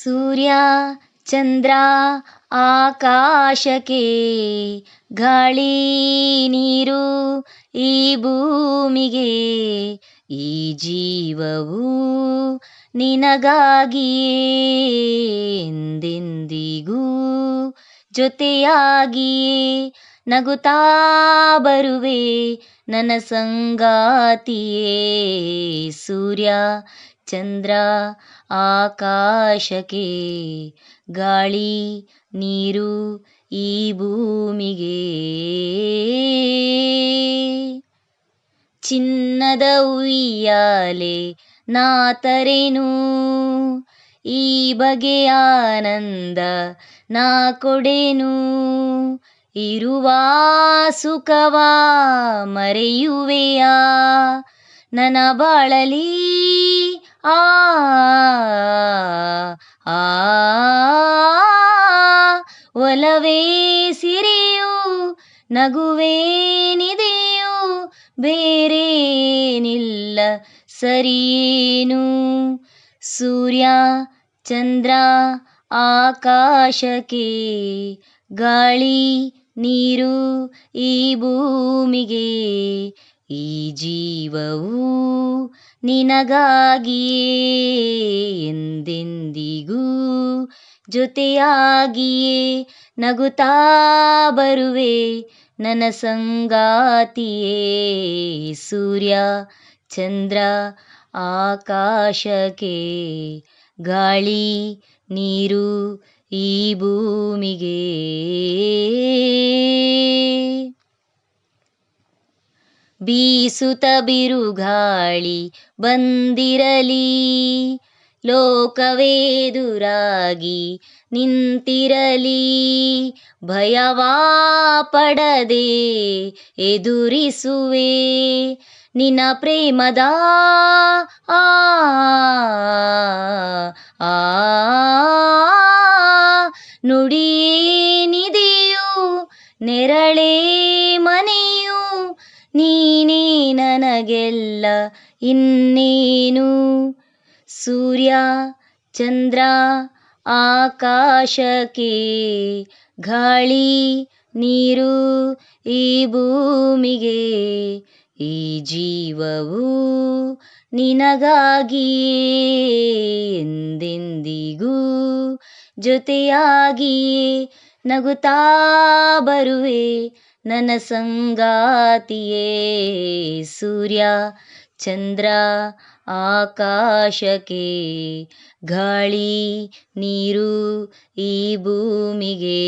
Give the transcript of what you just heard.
ಸೂರ್ಯ, ಚಂದ್ರ, ಆಕಾಶಕ್ಕೆ ಗಾಳಿ ನೀರು ಈ ಭೂಮಿಗೆ, ಈ ಜೀವವು ನಿನಗಾಗಿಯೇ ಎಂದೆಂದಿಗೂ ಜೊತೆಯಾಗಿಯೇ ನಗುತ್ತಾ ಬರುವೆ. ನನ್ನ ಸಂಗಾತಿಯೇ ಸೂರ್ಯ ಚಂದ್ರ ಆಕಾಶಕ್ಕೆ ಗಾಳಿ, ನೀರು ಈ ಭೂಮಿಗೆ. ಚಿನ್ನದ ಉಯ್ಯಾಲೆ ನಾತರೇನು? ಈ ಬಗೆಯ ಆನಂದ ನಾ ಕೊಡೆನು? ಇರುವ ಸುಖವ ಮರೆಯುವೆಯಾ? ನನ್ನ ಬಾಳಲಿ ಆ ಒಲವೇ ಸಿರಿಯು ನಗುವೇ ನಿಧಿಯು ಬೇರೇನಿಲ್ಲ ಸರಿಯೇನು ಸೂರ್ಯ ಚಂದ್ರ ಆಕಾಶಕ್ಕೆ ಗಾಳಿ ನೀರು ಈ ಭೂಮಿಗೆ ಈ ಜೀವವು ನಿನಗಾಗಿಯೇ ಎಂದೆಂದಿಗೂ ಜೊತೆಯಾಗಿಯೇ ನಗುತ್ತಾ ಬರುವೆ ನನ್ನ ಸಂಗಾತಿಯೇ ಸೂರ್ಯ, ಚಂದ್ರ, ಆಕಾಶಕ್ಕೆ ಗಾಳಿ, ನೀರು ಈ ಭೂಮಿಗೆ. ಬೀಸುತ್ತ ಬಿರುಗಾಳಿ ಬಂದಿರಲಿ. ಲೋಕವೇದುರಾಗಿ ನಿಂತಿರಲಿ. ಭಯವಾ ಪಡದೆ ಎದುರಿಸುವೆ. ನಿನ್ನ ಪ್ರೇಮದ ಆ ಆ ನುಡಿಯೇನಿದೆಯು ನೆರಳೇ ಮನೆಯು ನೀನೇ ನನಗೆಲ್ಲ ಇನ್ನೇನು? ಸೂರ್ಯ, ಚಂದ್ರ, ಆಕಾಶಕ್ಕೆ ಗಾಳಿ, ನೀರು ಈ ಭೂಮಿಗೆ, ಈ ಜೀವವು ನಿನಗಾಗಿಯೇ ಎಂದೆಂದಿಗೂ ಜೊತೆಯಾಗಿಯೇ ನಗುತ್ತಾ ಬರುವೆ ನನ್ನ ಸಂಗಾತಿಯೇ ಸೂರ್ಯ ಚಂದ್ರ ಆಕಾಶಕ್ಕೆ ಗಾಳಿ ನೀರು ಈ ಭೂಮಿಗೆ.